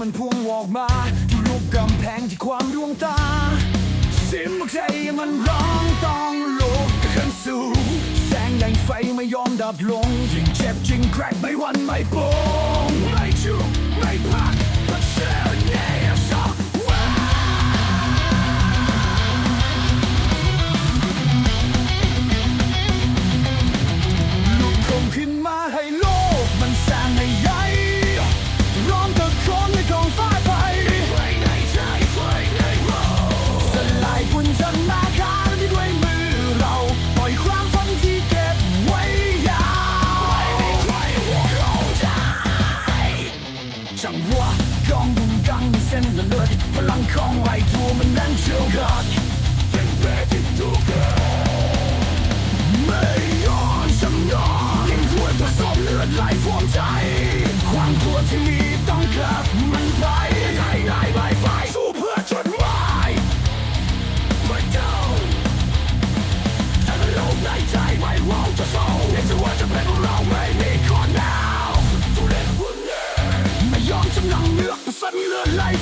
มันพุ่งออกมาที่ลูกกำแพงที่ความดวงตา เสียงหัวใจมันร้องต้องลุกขึ้นสู่แสงแดงไฟไม่ยอมดับลงยิ่งเจ็บยิ่งแกร่งไม่วันไม่ปงไม่ชุบไม่พักมันเชื่อแน่สักวันลุกคงขึ้นมาให้โล ของไอ้ตัวมัน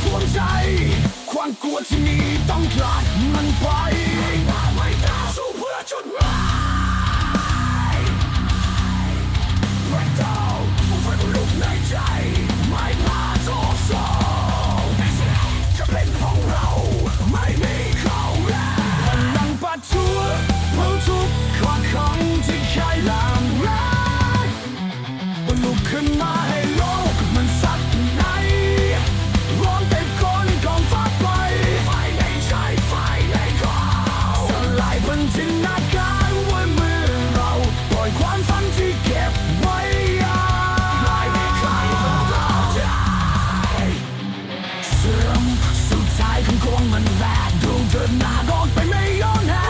สวมใจ ความกลัวที่มีต้องผลัดมันไป สื่อมสุดท้ายคงคงมันแหลกดูเดินหน้าร้องไปไม่ย้อนแห